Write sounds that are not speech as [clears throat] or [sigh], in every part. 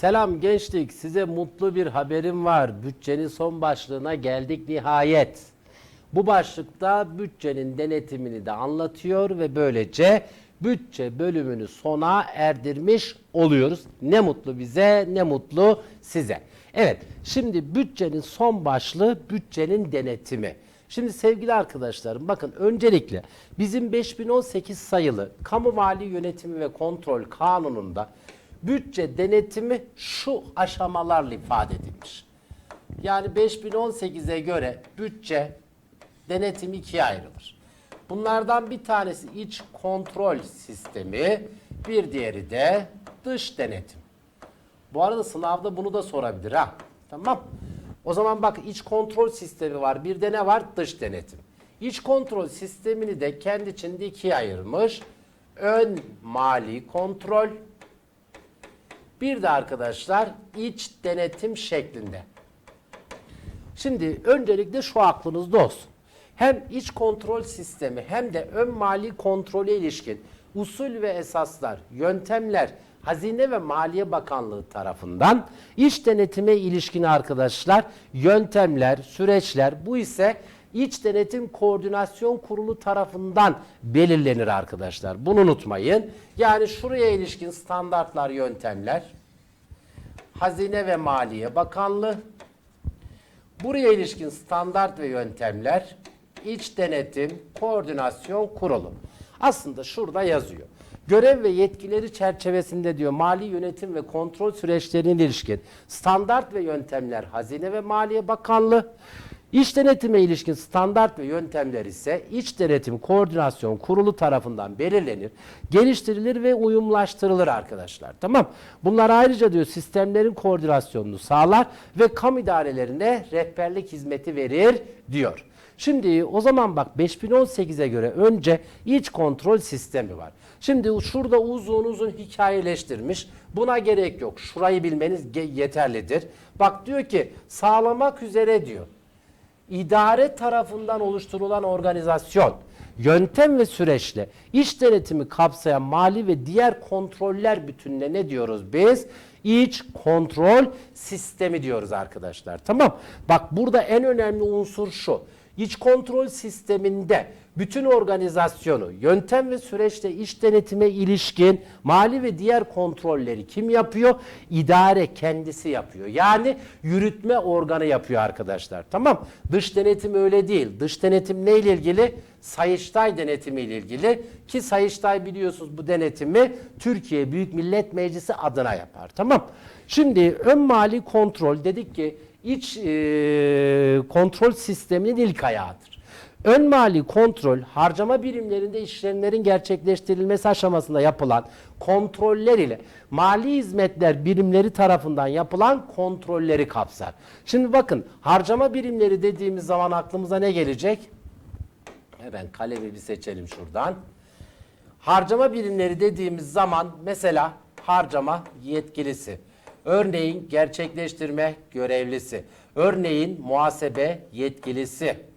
Selam gençlik, size mutlu bir haberim var. Bütçenin son başlığına geldik nihayet. Bu başlıkta bütçenin denetimini de anlatıyor ve böylece bütçe bölümünü sona erdirmiş oluyoruz. Ne mutlu bize, ne mutlu size. Evet, şimdi bütçenin son başlığı bütçenin denetimi. Şimdi sevgili arkadaşlarım bakın öncelikle bizim 5018 sayılı Kamu Mali Yönetimi ve Kontrol Kanunu'nda bütçe denetimi şu aşamalarla ifade edilmiş. Yani 5018'e göre bütçe denetimi ikiye ayrılır. Bunlardan bir tanesi iç kontrol sistemi, bir diğeri de dış denetim. Bu arada sınavda bunu da sorabilir ha. Tamam. O zaman bak iç kontrol sistemi var. Bir de ne var? Dış denetim. İç kontrol sistemini de kendi içinde ikiye ayırmış. Ön mali kontrol. Bir de arkadaşlar iç denetim şeklinde. Şimdi öncelikle şu aklınızda olsun. Hem iç kontrol sistemi hem de ön mali kontrole ilişkin usul ve esaslar, yöntemler Hazine ve Maliye Bakanlığı tarafından iç denetime ilişkin arkadaşlar yöntemler, süreçler bu ise İç Denetim Koordinasyon Kurulu tarafından belirlenir arkadaşlar. Bunu unutmayın. Yani şuraya ilişkin standartlar, yöntemler Hazine ve Maliye Bakanlığı Buraya ilişkin standart ve yöntemler İç Denetim Koordinasyon Kurulu. Aslında şurada yazıyor. Görev ve yetkileri çerçevesinde diyor mali yönetim ve kontrol süreçlerine ilişkin standart ve yöntemler Hazine ve Maliye Bakanlığı, İç denetime ilişkin standart ve yöntemler ise İç Denetim Koordinasyon Kurulu tarafından belirlenir, geliştirilir ve uyumlaştırılır arkadaşlar. Tamam. Bunlar ayrıca diyor sistemlerin koordinasyonunu sağlar ve kamu idarelerine rehberlik hizmeti verir diyor. Şimdi o zaman bak 5018'e göre önce iç kontrol sistemi var. Şimdi şurada uzun uzun hikayeleştirmiş. Buna gerek yok. Şurayı bilmeniz yeterlidir. Bak diyor ki sağlamak üzere diyor idare tarafından oluşturulan organizasyon, yöntem ve süreçle iç denetimi kapsayan mali ve diğer kontroller bütününe ne diyoruz biz? İç kontrol sistemi diyoruz arkadaşlar. Tamam. Bak burada en önemli unsur şu. İç kontrol sisteminde bütün organizasyonu, yöntem ve süreçte iş denetime ilişkin mali ve diğer kontrolleri kim yapıyor? İdare kendisi yapıyor. Yani yürütme organı yapıyor arkadaşlar. Tamam. Dış denetim öyle değil. Dış denetim ne ile ilgili? Sayıştay denetimi ile ilgili ki Sayıştay biliyorsunuz bu denetimi Türkiye Büyük Millet Meclisi adına yapar. Tamam. Şimdi ön mali kontrol dedik ki iç e, kontrol sisteminin ilk ayağıdır. Ön mali kontrol harcama birimlerinde işlemlerin gerçekleştirilmesi aşamasında yapılan kontroller ile mali hizmetler birimleri tarafından yapılan kontrolleri kapsar. Şimdi bakın harcama birimleri dediğimiz zaman aklımıza ne gelecek? Hemen kalemi bir seçelim şuradan. Harcama birimleri dediğimiz zaman mesela harcama yetkilisi, örneğin gerçekleştirme görevlisi, örneğin muhasebe yetkilisi.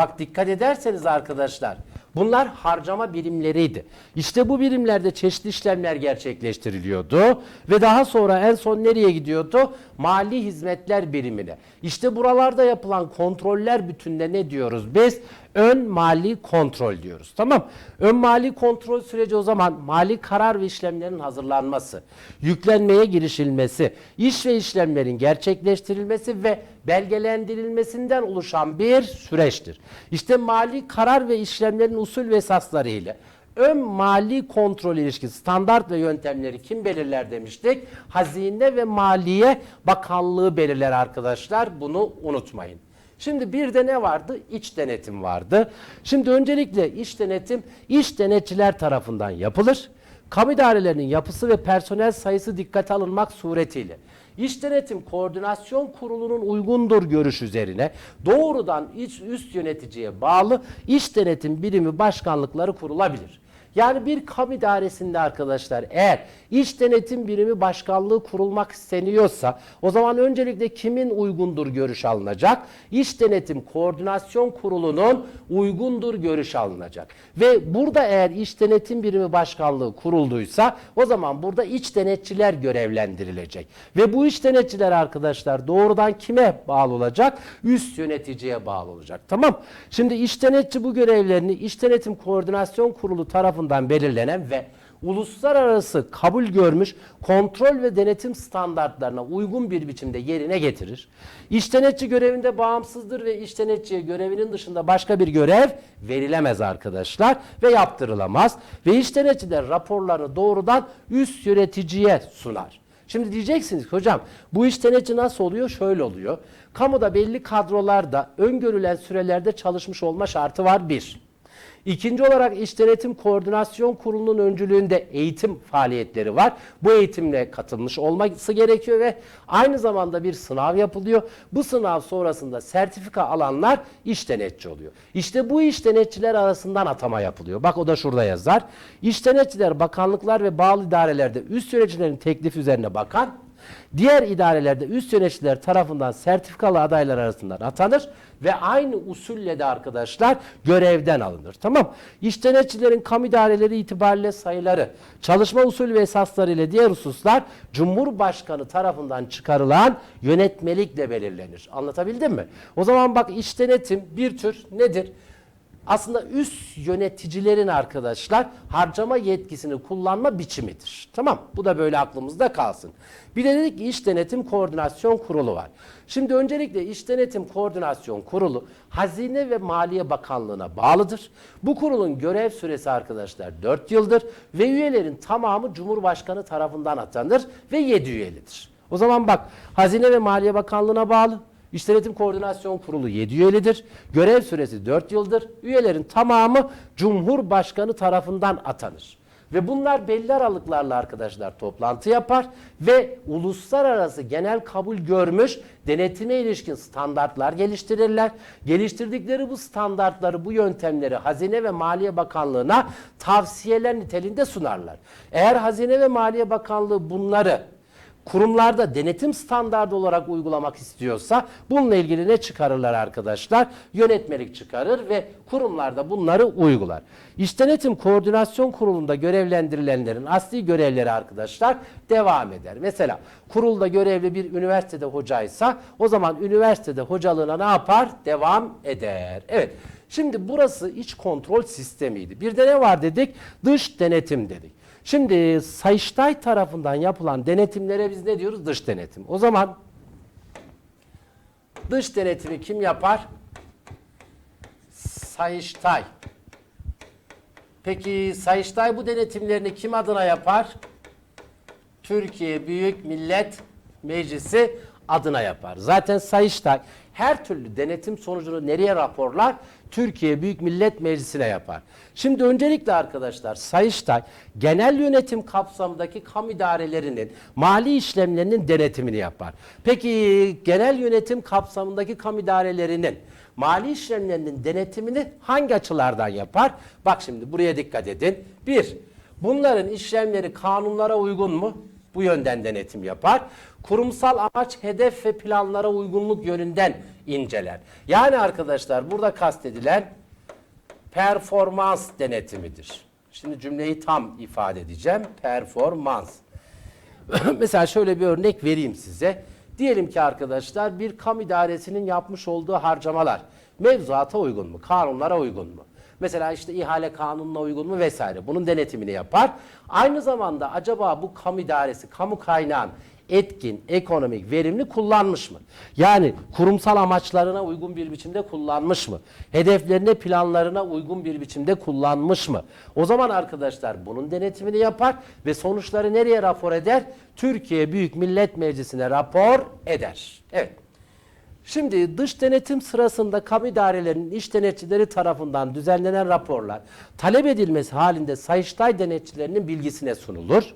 Bak dikkat ederseniz arkadaşlar bunlar harcama birimleriydi. İşte bu birimlerde çeşitli işlemler gerçekleştiriliyordu ve daha sonra en son nereye gidiyordu? Mali hizmetler birimine. İşte buralarda yapılan kontroller bütününe ne diyoruz biz? Ön mali kontrol diyoruz. Tamam. Ön mali kontrol süreci o zaman mali karar ve işlemlerin hazırlanması, yüklenmeye girişilmesi, iş ve işlemlerin gerçekleştirilmesi ve belgelendirilmesinden oluşan bir süreçtir. İşte mali karar ve işlemlerin usul ve esasları ile ön mali kontrol ilişkisi standart ve yöntemleri kim belirler demiştik? Hazine ve Maliye Bakanlığı belirler arkadaşlar. Bunu unutmayın. Şimdi bir de ne vardı? İç denetim vardı. Şimdi öncelikle iç denetim iç denetçiler tarafından yapılır. Kamu idarelerinin yapısı ve personel sayısı dikkate alınmak suretiyle İç Denetim Koordinasyon Kurulu'nun uygundur görüş üzerine doğrudan iç üst yöneticiye bağlı iç denetim birimi başkanlıkları kurulabilir. Yani bir kamu idaresinde arkadaşlar eğer iç denetim birimi başkanlığı kurulmak isteniyorsa o zaman öncelikle kimin uygundur görüş alınacak? İç denetim koordinasyon kurulunun uygundur görüş alınacak. Ve burada eğer iç denetim birimi başkanlığı kurulduysa o zaman burada iç denetçiler görevlendirilecek. Ve bu iç denetçiler arkadaşlar doğrudan kime bağlı olacak? Üst yöneticiye bağlı olacak. Tamam. Şimdi iç denetçi bu görevlerini iç denetim koordinasyon kurulu tarafından belirlenen ve uluslararası kabul görmüş kontrol ve denetim standartlarına uygun bir biçimde yerine getirir. İç denetçi görevinde bağımsızdır ve iç denetçiye görevinin dışında başka bir görev verilemez arkadaşlar ve yaptırılamaz. Ve iç denetçiler raporlarını doğrudan üst yöneticiye sunar. Şimdi diyeceksiniz ki hocam bu iş denetçi nasıl oluyor? Şöyle oluyor. Kamuda belli kadrolarda öngörülen sürelerde çalışmış olma şartı var bir. İkinci olarak İş Denetim Koordinasyon Kurulu'nun öncülüğünde eğitim faaliyetleri var. Bu eğitimle katılmış olması gerekiyor ve aynı zamanda bir sınav yapılıyor. Bu sınav sonrasında sertifika alanlar iş denetçi oluyor. İşte bu iş denetçiler arasından atama yapılıyor. Bak o da şurada yazar. İş denetçiler bakanlıklar ve bağlı idarelerde üst yöneticilerin teklifi üzerine bakan Diğer idarelerde üst yöneticiler tarafından sertifikalı adaylar arasından atanır ve aynı usulle de arkadaşlar görevden alınır. Tamam. İş denetçilerin kamu idareleri itibariyle sayıları, çalışma usulü ve esasları ile diğer hususlar Cumhurbaşkanı tarafından çıkarılan yönetmelikle belirlenir. Anlatabildim mi? O zaman bak iş denetim bir tür nedir? Aslında üst yöneticilerin arkadaşlar harcama yetkisini kullanma biçimidir. Tamam Bu da böyle aklımızda kalsın. Bir de dedik ki iş denetim koordinasyon kurulu var. Şimdi öncelikle iş denetim koordinasyon kurulu Hazine ve Maliye Bakanlığı'na bağlıdır. Bu kurulun görev süresi arkadaşlar 4 yıldır ve üyelerin tamamı Cumhurbaşkanı tarafından atanır ve 7 üyelidir. O zaman bak Hazine ve Maliye Bakanlığı'na bağlı. İş Denetim Koordinasyon Kurulu 7 üyelidir. Görev süresi 4 yıldır. Üyelerin tamamı Cumhurbaşkanı tarafından atanır. Ve bunlar belli aralıklarla arkadaşlar toplantı yapar ve uluslararası genel kabul görmüş denetime ilişkin standartlar geliştirirler. Geliştirdikleri bu standartları, bu yöntemleri Hazine ve Maliye Bakanlığı'na tavsiyeler niteliğinde sunarlar. Eğer Hazine ve Maliye Bakanlığı bunları kurumlarda denetim standardı olarak uygulamak istiyorsa bununla ilgili ne çıkarırlar arkadaşlar? Yönetmelik çıkarır ve kurumlarda bunları uygular. İş Denetim Koordinasyon Kurulu'nda görevlendirilenlerin asli görevleri arkadaşlar devam eder. Mesela kurulda görevli bir üniversitede hocaysa o zaman üniversitede hocalığına ne yapar? Devam eder. Evet. Şimdi burası iç kontrol sistemiydi. Bir de ne var dedik? Dış denetim dedik. Şimdi Sayıştay tarafından yapılan denetimlere biz ne diyoruz? Dış denetim. O zaman dış denetimi kim yapar? Sayıştay. Peki Sayıştay bu denetimlerini kim adına yapar? Türkiye Büyük Millet Meclisi adına yapar. Zaten Sayıştay her türlü denetim sonucunu nereye raporlar? Türkiye Büyük Millet Meclisi'ne yapar. Şimdi öncelikle arkadaşlar Sayıştay genel yönetim kapsamındaki kamu idarelerinin mali işlemlerinin denetimini yapar. Peki genel yönetim kapsamındaki kamu idarelerinin mali işlemlerinin denetimini hangi açılardan yapar? Bak şimdi buraya dikkat edin. Bir, bunların işlemleri kanunlara uygun mu? Bu yönden denetim yapar. Kurumsal amaç, hedef ve planlara uygunluk yönünden inceler. Yani arkadaşlar burada kastedilen performans denetimidir. Şimdi cümleyi tam ifade edeceğim. Performans. [laughs] Mesela şöyle bir örnek vereyim size. Diyelim ki arkadaşlar bir kamu idaresinin yapmış olduğu harcamalar mevzuata uygun mu? Kanunlara uygun mu? Mesela işte ihale kanununa uygun mu vesaire. Bunun denetimini yapar. Aynı zamanda acaba bu kamu idaresi, kamu kaynağın etkin, ekonomik, verimli kullanmış mı? Yani kurumsal amaçlarına uygun bir biçimde kullanmış mı? Hedeflerine, planlarına uygun bir biçimde kullanmış mı? O zaman arkadaşlar bunun denetimini yapar ve sonuçları nereye rapor eder? Türkiye Büyük Millet Meclisi'ne rapor eder. Evet. Şimdi dış denetim sırasında kamu idarelerinin iş denetçileri tarafından düzenlenen raporlar talep edilmesi halinde Sayıştay denetçilerinin bilgisine sunulur.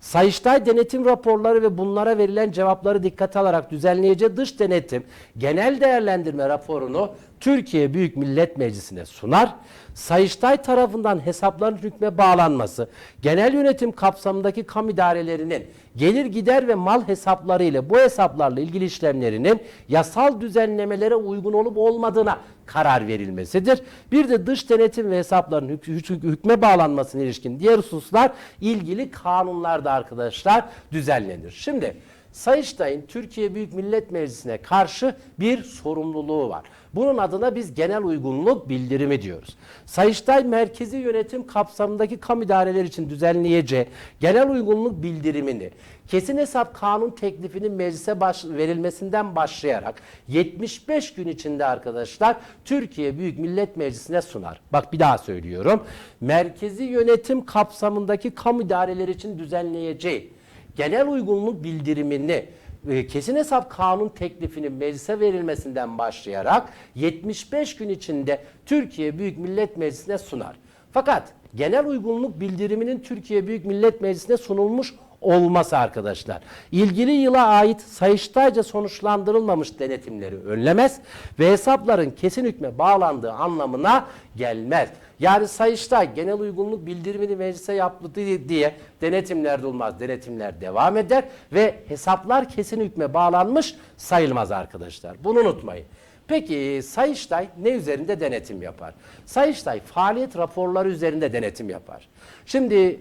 Sayıştay denetim raporları ve bunlara verilen cevapları dikkate alarak düzenleyeceği dış denetim genel değerlendirme raporunu Türkiye Büyük Millet Meclisi'ne sunar. Sayıştay tarafından hesapların hükme bağlanması, genel yönetim kapsamındaki kamu idarelerinin gelir gider ve mal hesapları ile bu hesaplarla ilgili işlemlerinin yasal düzenlemelere uygun olup olmadığına karar verilmesidir. Bir de dış denetim ve hesapların hük- hükme bağlanmasına ilişkin diğer hususlar ilgili kanunlarda arkadaşlar düzenlenir. Şimdi Sayıştay'ın Türkiye Büyük Millet Meclisi'ne karşı bir sorumluluğu var. Bunun adına biz genel uygunluk bildirimi diyoruz. Sayıştay merkezi yönetim kapsamındaki kamu idareler için düzenleyeceği genel uygunluk bildirimini kesin hesap kanun teklifinin meclise baş- verilmesinden başlayarak 75 gün içinde arkadaşlar Türkiye Büyük Millet Meclisi'ne sunar. Bak bir daha söylüyorum. Merkezi yönetim kapsamındaki kamu idareleri için düzenleyeceği genel uygunluk bildirimini e, kesin hesap kanun teklifinin meclise verilmesinden başlayarak 75 gün içinde Türkiye Büyük Millet Meclisi'ne sunar. Fakat genel uygunluk bildiriminin Türkiye Büyük Millet Meclisi'ne sunulmuş olması arkadaşlar. İlgili yıla ait sayıştayca sonuçlandırılmamış denetimleri önlemez ve hesapların kesin hükme bağlandığı anlamına gelmez. Yani Sayıştay genel uygunluk bildirimini meclise yaptı diye denetimler olmaz. Denetimler devam eder ve hesaplar kesin hükme bağlanmış sayılmaz arkadaşlar. Bunu unutmayın. Peki Sayıştay ne üzerinde denetim yapar? Sayıştay faaliyet raporları üzerinde denetim yapar. Şimdi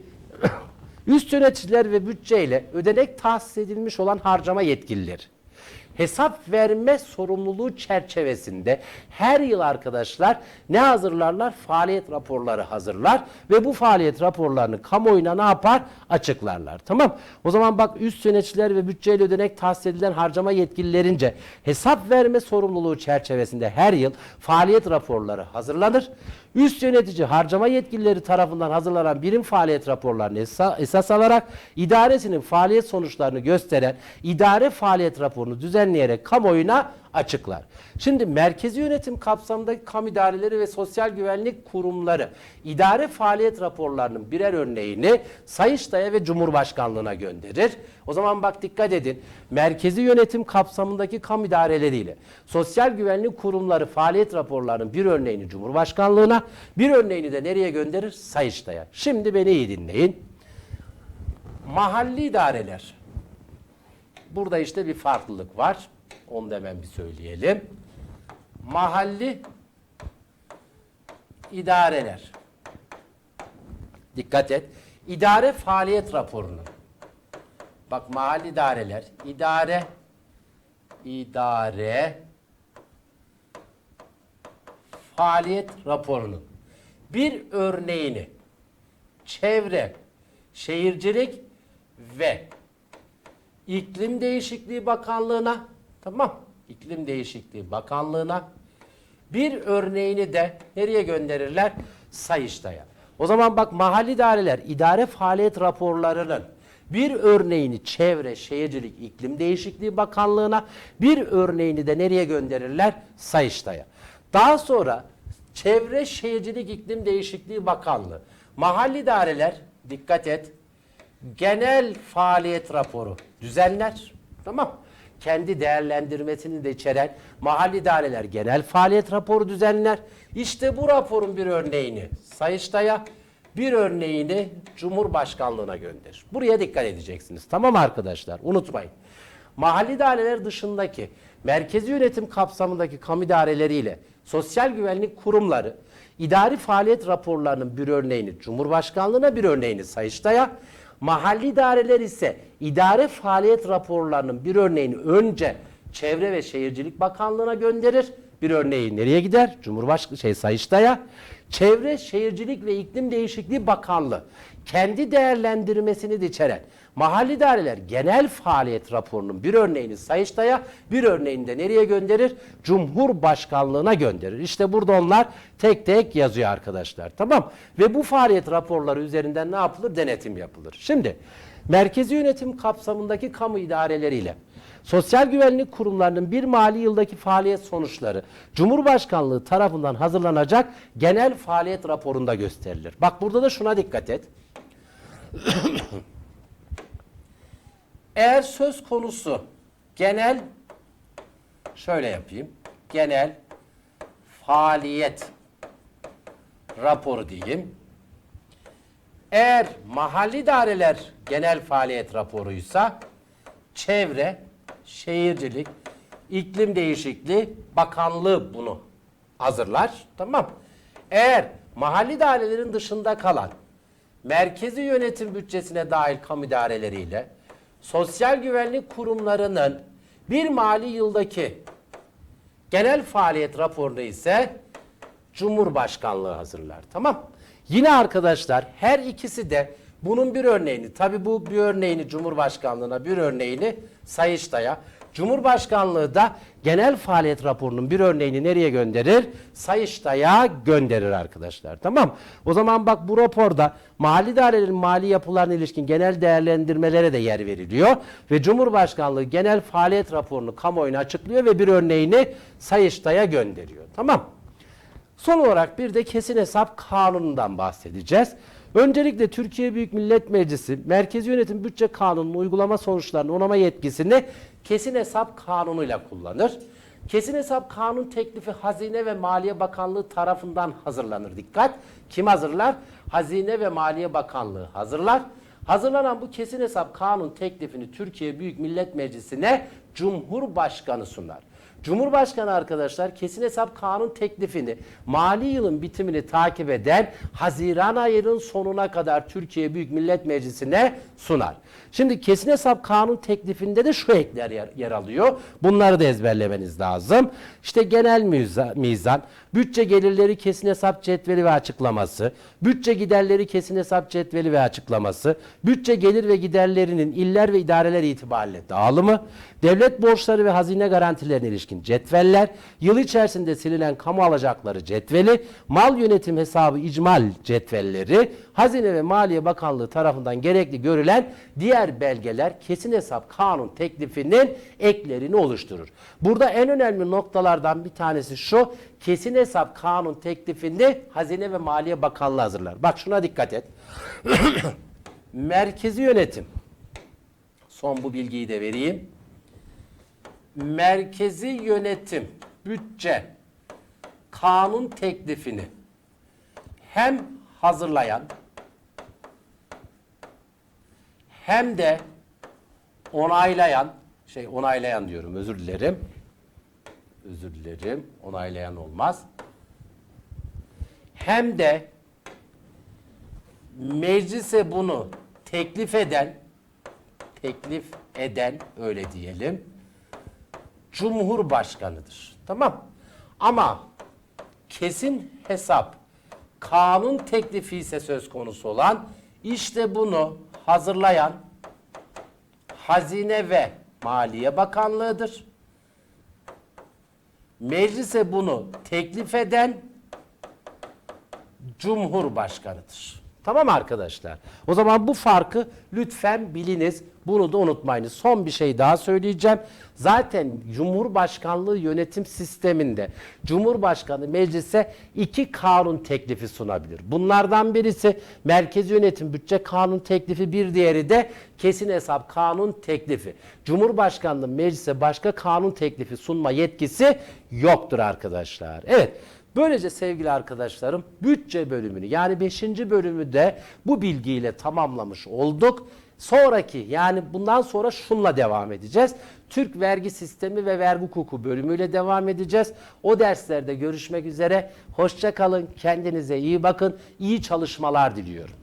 üst yöneticiler ve bütçeyle ödenek tahsis edilmiş olan harcama yetkilileri hesap verme sorumluluğu çerçevesinde her yıl arkadaşlar ne hazırlarlar? Faaliyet raporları hazırlar ve bu faaliyet raporlarını kamuoyuna ne yapar? Açıklarlar. Tamam. O zaman bak üst yöneticiler ve bütçeyle ödenek tahsis edilen harcama yetkililerince hesap verme sorumluluğu çerçevesinde her yıl faaliyet raporları hazırlanır. Üst yönetici harcama yetkilileri tarafından hazırlanan birim faaliyet raporlarını esa- esas alarak idaresinin faaliyet sonuçlarını gösteren idare faaliyet raporunu düzenleyerek kamuoyuna açıklar. Şimdi merkezi yönetim kapsamındaki kamu idareleri ve sosyal güvenlik kurumları idare faaliyet raporlarının birer örneğini Sayıştay'a ve Cumhurbaşkanlığına gönderir. O zaman bak dikkat edin. Merkezi yönetim kapsamındaki kamu idareleriyle sosyal güvenlik kurumları faaliyet raporlarının bir örneğini Cumhurbaşkanlığına, bir örneğini de nereye gönderir? Sayıştay'a. Şimdi beni iyi dinleyin. Mahalli idareler. Burada işte bir farklılık var. Onu da hemen bir söyleyelim. Mahalli idareler. Dikkat et. İdare faaliyet raporunu. Bak mahalli idareler. İdare idare faaliyet raporunun bir örneğini çevre, şehircilik ve İklim Değişikliği Bakanlığı'na tamam İklim Değişikliği Bakanlığı'na bir örneğini de nereye gönderirler? Sayıştay'a. O zaman bak mahalli idareler idare faaliyet raporlarının bir örneğini Çevre, Şehircilik, İklim Değişikliği Bakanlığı'na bir örneğini de nereye gönderirler? Sayıştay'a. Daha sonra Çevre, Şehircilik, İklim Değişikliği Bakanlığı mahalli idareler dikkat et genel faaliyet raporu düzenler. Tamam. Kendi değerlendirmesini de içeren mahalli idareler genel faaliyet raporu düzenler. İşte bu raporun bir örneğini Sayıştay'a, bir örneğini Cumhurbaşkanlığına gönderir. Buraya dikkat edeceksiniz. Tamam arkadaşlar? Unutmayın. Mahalli idareler dışındaki merkezi yönetim kapsamındaki kamu idareleriyle sosyal güvenlik kurumları idari faaliyet raporlarının bir örneğini Cumhurbaşkanlığına bir örneğini Sayıştay'a Mahalli idareler ise idare faaliyet raporlarının bir örneğini önce Çevre ve Şehircilik Bakanlığı'na gönderir. Bir örneği nereye gider? Cumhurbaşkanı şey Sayıştay'a. Çevre, Şehircilik ve İklim Değişikliği Bakanlığı kendi değerlendirmesini de içeren mahalli idareler genel faaliyet raporunun bir örneğini Sayıştay'a, bir örneğini de nereye gönderir? Cumhurbaşkanlığına gönderir. İşte burada onlar tek tek yazıyor arkadaşlar. Tamam. Ve bu faaliyet raporları üzerinden ne yapılır? Denetim yapılır. Şimdi merkezi yönetim kapsamındaki kamu idareleriyle Sosyal güvenlik kurumlarının bir mali yıldaki faaliyet sonuçları Cumhurbaşkanlığı tarafından hazırlanacak genel faaliyet raporunda gösterilir. Bak burada da şuna dikkat et. Eğer söz konusu genel şöyle yapayım. Genel faaliyet raporu diyeyim. Eğer mahalli idareler genel faaliyet raporuysa çevre, şehircilik, iklim değişikliği bakanlığı bunu hazırlar. Tamam. Eğer mahalli idarelerin dışında kalan merkezi yönetim bütçesine dahil kamu idareleriyle sosyal güvenlik kurumlarının bir mali yıldaki genel faaliyet raporunu ise Cumhurbaşkanlığı hazırlar. Tamam. Yine arkadaşlar her ikisi de bunun bir örneğini, tabi bu bir örneğini Cumhurbaşkanlığına, bir örneğini Sayıştay'a, Cumhurbaşkanlığı da genel faaliyet raporunun bir örneğini nereye gönderir? Sayıştay'a gönderir arkadaşlar. Tamam. O zaman bak bu raporda mali idarelerin mali yapılarına ilişkin genel değerlendirmelere de yer veriliyor. Ve Cumhurbaşkanlığı genel faaliyet raporunu kamuoyuna açıklıyor ve bir örneğini Sayıştay'a gönderiyor. Tamam. Son olarak bir de kesin hesap kanunundan bahsedeceğiz. Öncelikle Türkiye Büyük Millet Meclisi Merkezi Yönetim Bütçe Kanunu'nun uygulama sonuçlarını onama yetkisini kesin hesap kanunuyla kullanır. Kesin hesap kanun teklifi Hazine ve Maliye Bakanlığı tarafından hazırlanır. Dikkat! Kim hazırlar? Hazine ve Maliye Bakanlığı hazırlar. Hazırlanan bu kesin hesap kanun teklifini Türkiye Büyük Millet Meclisi'ne Cumhurbaşkanı sunar. Cumhurbaşkanı arkadaşlar kesin hesap kanun teklifini mali yılın bitimini takip eden Haziran ayının sonuna kadar Türkiye Büyük Millet Meclisi'ne sunar. Şimdi kesin hesap kanun teklifinde de şu ekler yer, yer alıyor. Bunları da ezberlemeniz lazım. İşte genel mizan, bütçe gelirleri kesin hesap cetveli ve açıklaması, bütçe giderleri kesin hesap cetveli ve açıklaması, bütçe gelir ve giderlerinin iller ve idareler itibariyle dağılımı, devlet borçları ve hazine garantilerine ilişkin cetveller, yıl içerisinde silinen kamu alacakları cetveli, mal yönetim hesabı icmal cetvelleri, Hazine ve Maliye Bakanlığı tarafından gerekli görülen diğer belgeler kesin hesap kanun teklifinin eklerini oluşturur. Burada en önemli noktalardan bir tanesi şu, kesin hesap kanun teklifini Hazine ve Maliye Bakanlığı hazırlar. Bak şuna dikkat et. [clears throat] Merkezi yönetim. Son bu bilgiyi de vereyim. Merkezi yönetim, bütçe, kanun teklifini hem hazırlayan hem de onaylayan, şey onaylayan diyorum özür dilerim. Özür dilerim. Onaylayan olmaz. Hem de meclise bunu teklif eden teklif eden öyle diyelim Cumhurbaşkanıdır. Tamam. Ama kesin hesap kanun teklifi ise söz konusu olan işte bunu hazırlayan Hazine ve Maliye Bakanlığı'dır. Meclise bunu teklif eden Cumhurbaşkanıdır. Tamam arkadaşlar. O zaman bu farkı lütfen biliniz. Bunu da unutmayınız. Son bir şey daha söyleyeceğim. Zaten Cumhurbaşkanlığı yönetim sisteminde Cumhurbaşkanı meclise iki kanun teklifi sunabilir. Bunlardan birisi Merkezi Yönetim Bütçe Kanun Teklifi, bir diğeri de Kesin Hesap Kanun Teklifi. Cumhurbaşkanlığı meclise başka kanun teklifi sunma yetkisi yoktur arkadaşlar. Evet. Böylece sevgili arkadaşlarım bütçe bölümünü yani 5. bölümü de bu bilgiyle tamamlamış olduk. Sonraki yani bundan sonra şunla devam edeceğiz. Türk vergi sistemi ve vergi hukuku bölümüyle devam edeceğiz. O derslerde görüşmek üzere. Hoşça kalın. Kendinize iyi bakın. İyi çalışmalar diliyorum.